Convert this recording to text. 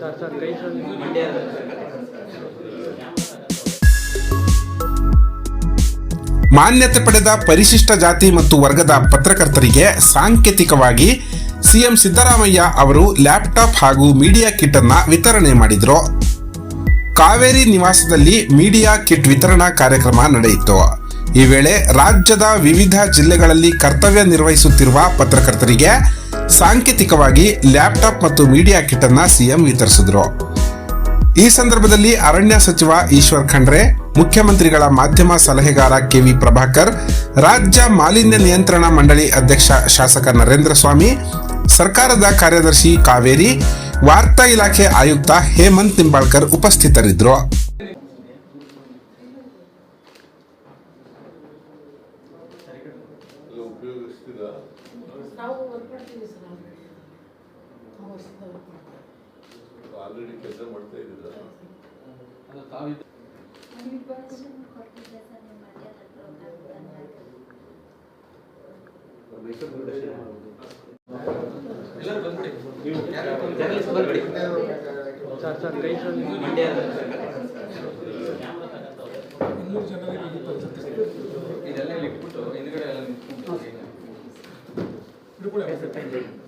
Sir sir ಕೈ sir. Mandya ಮಾನ್ಯತೆ ಪಡೆದ ಪರಿಶಿಷ್ಟ ಜಾತಿ ಮತ್ತು ವರ್ಗದ ಪತ್ರಕರ್ತರಿಗೆ ಸಾಂಕೇತಿಕವಾಗಿ ಸಿಎಂ ಸಿದ್ದರಾಮಯ್ಯ ಅವರು ಲ್ಯಾಪ್ಟಾಪ್ ಹಾಗೂ ಮೀಡಿಯಾ ಕಿಟ್ ಅನ್ನ ವಿತರಣೆ ಮಾಡಿದ್ರು. ಕಾವೇರಿ ನಿವಾಸದಲ್ಲಿ ಮೀಡಿಯಾ ಕಿಟ್ ವಿತರಣಾ ಕಾರ್ಯಕ್ರಮ ನಡೆಯಿತು. ಈ ವೇಳೆ ರಾಜ್ಯದ ವಿವಿಧ ಜಿಲ್ಲೆಗಳಲ್ಲಿ ಕರ್ತವ್ಯ ನಿರ್ವಹಿಸುತ್ತಿರುವ ಪತ್ರಕರ್ತರಿಗೆ ಸಾಂಕೇತಿಕವಾಗಿ ಲ್ಯಾಪ್ಟಾಪ್ ಮತ್ತು ಮೀಡಿಯಾ ಕಿಟ್ ಅನ್ನ ಸಿಎಂ ವಿತರಿಸಿದ್ರು. ಈ ಸಂದರ್ಭದಲ್ಲಿ ಅರಣ್ಯ ಸಚಿವ ಈಶ್ವರ್ ಖಂಡ್ರೆ, ಮುಖ್ಯಮಂತ್ರಿಗಳ ಮಾಧ್ಯಮ ಸಲಹೆಗಾರ ಕೆವಿ ಪ್ರಭಾಕರ್, ರಾಜ್ಯ ಮಾಲಿನ್ಯ ನಿಯಂತ್ರಣ ಮಂಡಳಿ ಅಧ್ಯಕ್ಷ ಶಾಸಕ ನರೇಂದ್ರ ಸ್ವಾಮಿ, ಸರ್ಕಾರದ ಕಾರ್ಯದರ್ಶಿ ಕಾವೇರಿ, ವಾರ್ತಾ ಇಲಾಖೆ ಆಯುಕ್ತ ಹೇಮಂತ್ ನಿಂಬಾಳ್ಕರ್ ಉಪಸ್ಥಿತರಿದ್ದರು ಉಪಯೋಗಿಸ್ತೀರಾ ನಾವು ವರ್ಕ್ ಮಾಡ್ತೀವಿ ಸರ್ ನಾವು. ವರ್ಕ್ ಮಾಡ್ತೀವಿ. ಆಲ್ರೆಡಿ ಕೆಲಸ ಮಾಡ್ತಾ ಇದ್ದೀರಾ? ತಾವಿದ್ದು ಸರ್ ನಿಮ್ಮ problema. Essa.